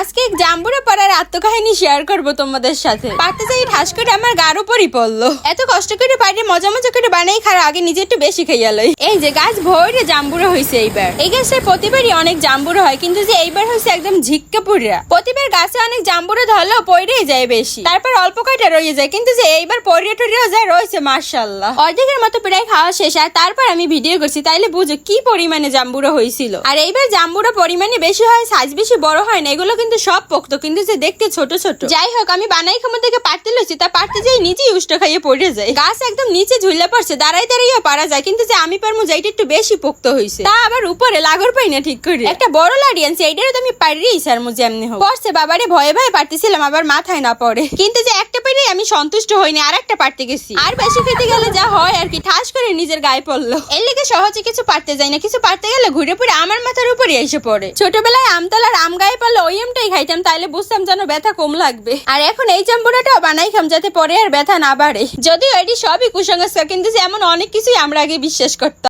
আজকে জাম্বুরা পাড়ার আত্মকাহিনী শেয়ার করব তোমাদের সাথে। পাতে যাই ঠাস করে আমার গার উপরই পড়ল। এত কষ্ট করে বাইরে মজা মজা করে বানাই খাওয়ার আগে নিজে একটু বেশি খাইয়া লই। এই যে গাছ ভরে জাম্বুরা হয়েছে এইবার। এই গাছটা প্রতিবারই অনেক জাম্বুরা হয়, কিন্তু যে এইবার হয়েছে একদম ঝিক্কা পুরা প্রতিবার গাছে অনেক জাম্বুরা ধরলেও পড়েই যায় বেশি। তারপর অল্প কয়টা রয়ে যায়, কিন্তু যে এইবার পড়িয়ে টরিয়েও যায়, রয়েছে মার্শাল্লাহ অর্ধেকের মতো প্রায় খাওয়া শেষ, আর তারপর আমি ভিডিও করছি, তাইলে বুঝো কি পরিমাণে জাম্বুরা হয়েছিল আর এইবার জাম্বুরা পরিমাণে বেশি হয় সাইজ বেশি বড় হয় না, এগুলো কিন্তু সব পোক্ত, কিন্তু যে দেখতে ছোট ছোট। যাই হোক, আমি বানাই খামো থেকে পারতে লইছি, তা পারতে যাই নিচেই উষ্ট খাইয়ে পড়ে যায়। গাছ একদম নিচে ঝুলে পড়ছে দাঁড়াই দাঁড়াইও পারা যায়, কিন্তু যে আমি পারমু যাইটা একটু বেশি পোক্ত হয়েছে তা আবার উপরে লাগর পাই না ঠিক করে একটা বড় লাড়ি আনছি, এইটারও তো আমি পারিই স্যার মুজে এমনি হোক। পড়ছে বাবারে ভয়ে ভয়ে পারতেছিলাম, আবার মাথায় না পড়ে। কিন্তু যে একটা পেরেই আমি সন্তুষ্ট হইনি, আর একটা পারতে গেছি। আর বেশি খেতে গেলে যা হয় আর কি, ঠাস করে নিজের গায়ে পড়ল। এর লেগে সহজে কিছু পারতে যাই না, কিছু পারতে গেলে ঘুরে পড়ে আমার মাথার উপরে এসে পড়ে। ছোটবেলায় আমতলার আম গায়ে পড়লে ওই আমটাই খাইতাম তাহলে বুঝতাম যেন ব্যথা কম লাগবে। আর এখন এই চাম্পুরাটাও বানাই খাম যাতে পরে আর ব্যথা না বাড়ে। যদিও এটি সবই কুসংস্কার, কিন্তু যেমন অনেক কিছুই আমরা আগে বিশ্বাস করতাম।